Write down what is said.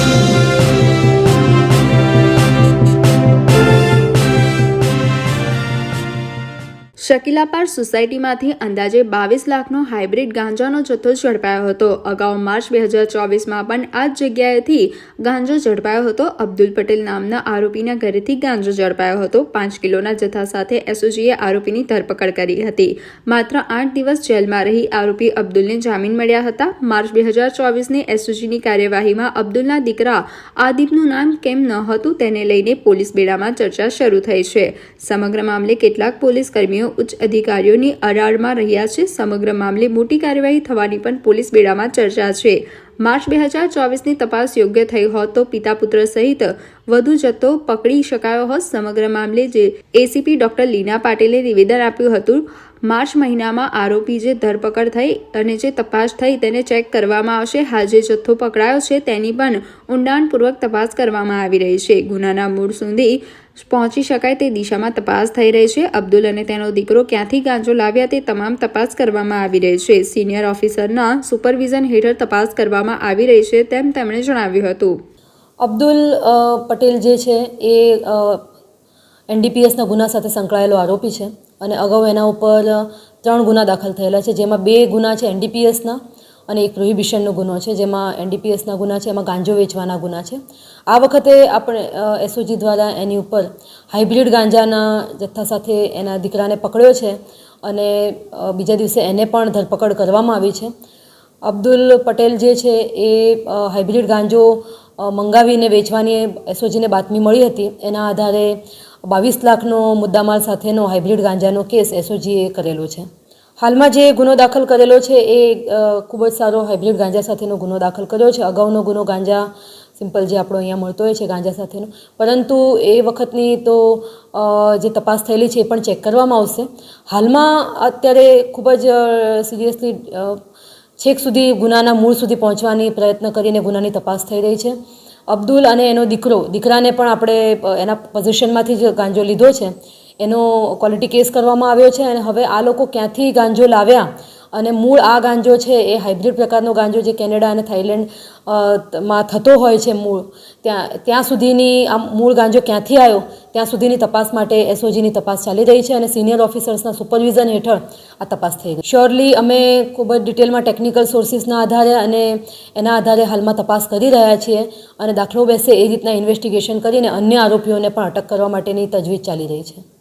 Thank you. શકીલાપાર સોસાયટીમાંથી અંદાજે બાવીસ લાખનો હાઇબ્રિડ ગાંજાનો જથ્થો ઝડપાયો હતો. અગાઉ માર્ચ બે હજાર ચોવીસમાં પણ આ જ જગ્યાએથી ગાંજો ઝડપાયો હતો. અબ્દુલ પટેલ નામના આરોપીના ઘરેથી ગાંજો ઝડપાયો હતો. પાંચ કિલોના જથ્થા સાથે એસઓજીએ આરોપીની ધરપકડ કરી હતી. માત્ર આઠ દિવસ જેલમાં રહી આરોપી અબ્દુલને જામીન મળ્યા હતા. માર્ચ બે હજાર ચોવીસની એસઓજીની કાર્યવાહીમાં અબ્દુલના દીકરા આદિપનું નામ કેમ ન હતું તેને લઈને પોલીસ બેડામાં ચર્ચા શરૂ થઈ છે. સમગ્ર મામલે કેટલાક પોલીસ કર્મીઓ ઉચ્ચ અધિકારીઓની અરાળમાં રહ્યા છે. સમગ્ર મામલે મોટી કાર્યવાહી થવાની પણ પોલીસ બેડામાં ચર્ચા છે. માર્ચ બે હજાર ચોવીસની તપાસ યોગ્ય થઈ હોત તો પિતા પુત્ર સહિત વધુ જથ્થો પકડી શકાયો હોત. સમગ્ર મામલે જે એસીપી ડોક્ટર લીના પાટીલે નિવેદન આપ્યું હતું માર્ચ મહિનામાં આરોપી જે ધરપકડ થઈ અને જે તપાસ થઈ તેને ચેક કરવામાં આવશે. હાલ જે જથ્થો પકડાયો છે તેની પણ ઊંડાણપૂર્વક તપાસ કરવામાં આવી રહી છે. ગુનાના મૂળ સુધી પહોંચી શકાય તે દિશામાં તપાસ થઈ રહી છે. અબ્દુલ અને તેનો દીકરો ક્યાંથી ગાંજો લાવ્યા તે તમામ તપાસ કરવામાં આવી રહી છે. સિનિયર ઓફિસરના સુપરવિઝન હેઠળ તપાસ કરવામાં આવી રહી છે તેમ તેમણે જણાવ્યું હતું. અબ્દુલ પટેલ જે છે એ એનડીપીએસના ગુના સાથે સંકળાયેલો આરોપી છે અને અગાઉ એના ઉપર ત્રણ ગુના દાખલ થયેલા છે, જેમાં બે ગુના છે એનડીપીએસના અને એક પ્રોહિબિશનનો ગુનો છે, જેમાં એનડીપીએસના ગુના છે, એમાં ગાંજો વેચવાના ગુના છે. આ વખતે આપણે એસઓજી દ્વારા એની ઉપર હાઇબ્રિડ ગાંજાના જથ્થા સાથે એના દીકરાને પકડ્યો છે અને બીજા દિવસે એને પણ ધરપકડ કરવામાં આવી છે. અબ્દુલ પટેલ જે છે એ હાઇબ્રિડ ગાંજો મંગાવીને વેચવાની એસઓજીને બાતમી મળી હતી. એના આધારે બાવીસ લાખનો મુદ્દામાલ સાથેનો હાઇબ્રિડ ગાંજાનો કેસ એસઓજીએ કરેલો છે. હાલમાં જે ગુનો દાખલ કરેલો છે એ ખૂબ જ સારો હાઇબ્રિડ ગાંજા સાથેનો ગુનો દાખલ કર્યો છે. અગાઉનો ગુનો ગાંજા સિમ્પલ જે આપણો અહીંયા મળતો હોય છે ગાંજા સાથેનો. પરંતુ એ વખતની તો જે તપાસ થયેલી છે એ પણ ચેક કરવામાં આવશે. હાલમાં અત્યારે ખૂબ જ સિરિયસલી છેક સુધી ગુનાના મૂળ સુધી પહોંચવાની પ્રયત્ન કરીને ગુનાની તપાસ થઈ રહી છે. અબ્દુલ અને એનો દીકરો, દીકરાને પણ આપણે એના પોઝિશનમાંથી જ ગાંજો લીધો છે. એનો ક્વોલિટી કેસ કરવામાં આવ્યો છે અને હવે આ લોકો ક્યાંથી ગાંજો લાવ્યા? અને મૂળ આ ગાંજો છે એ હાઇબ્રિડ પ્રકારનો ગાંજો જે કેનેડા અને થાઇલેન્ડમાં થતો હોય છે મૂળ. ત્યાં ત્યાં સુધીની આ મૂળ ગાંજો ક્યાંથી આવ્યો ત્યાં સુધીની તપાસ માટે એસઓજીની તપાસ ચાલી રહી છે અને સિનિયર ઓફિસર્સના સુપરવિઝન હેઠળ આ તપાસ થઈ રહી શ્યોરલી અમે ખૂબ જ ડિટેલમાં ટેકનિકલ સોર્સિસના આધારે અને એના આધારે હાલમાં તપાસ કરી રહ્યા છીએ અને દાખલો બેસે એ રીતના ઇન્વેસ્ટિગેશન કરીને અન્ય આરોપીઓને પણ અટક કરવા માટેની તજવીજ ચાલી રહી છે.